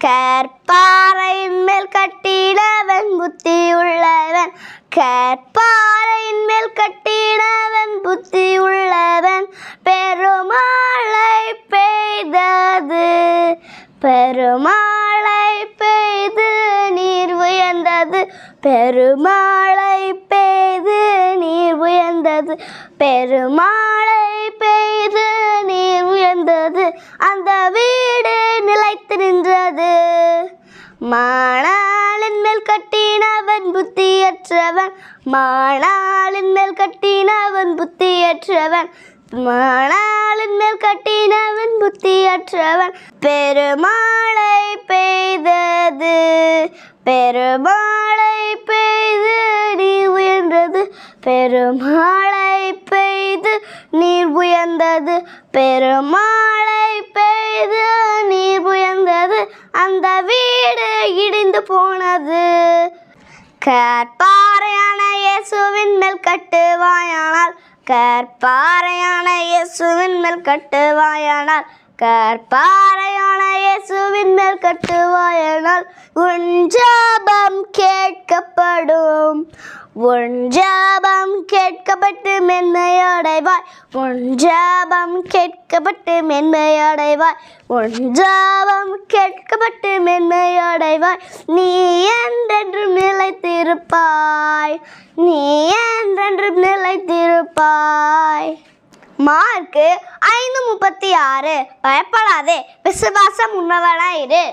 கற்பாறை மேல் கட்டிடவன் புத்தி உள்ளவன் கற்பாறையின் மேல் கட்டிடவன் புத்தி உள்ளவன் பெருமாளை பெய்தது பெருமாளை பெய்து நீர் உயர்ந்தது. பெருமாளை பெய்து நீர் உயர்ந்தது. பெருமாளை பெய்து மாணாளின் மேல் கட்டினவன் புத்தியற்றவன். மாணாளின் மேல் கட்டினவன் புத்தியற்றவன். மாணாளின் மேல் கட்டினவன் புத்தியற்றவன். பெருமாளை பெய்தது பெருமாளை பெய்து நீர் உயர்ந்தது. பெருமாளை பெய்து நீர் உயர்ந்தது. பெருமாளை பெய்து அந்த வீடு இடிந்து போனது. கற்பாறையான இயேசுவின் மேல் கட்டுவாயானால் கற்பாறையான இயேசுவின் மேல் கட்டுவாயானால் கற்பாறையான இயேசுவின் மேல் கட்டுவாயானால் உன் ஜாபம் கேட்கப்படும். உன் ஜாபம் கேட்கப்பட்டு மென்மையடைவாய். உன் ஜாபம் கேட்கப்பட்டு மென்மையடைவாய். உன் ஜாபம் கேட்கப்பட்டு மென்மையடைவாய். நீ என்றென்றும் நிலைத்திருப்பாய். நீ என்றென்றும் நிலைத்திருப்பாய். மார்க்கு ஐந்து முப்பத்தி ஆறு. பயப்படாதே. விசுவாசம் உன்னவனாயிரு.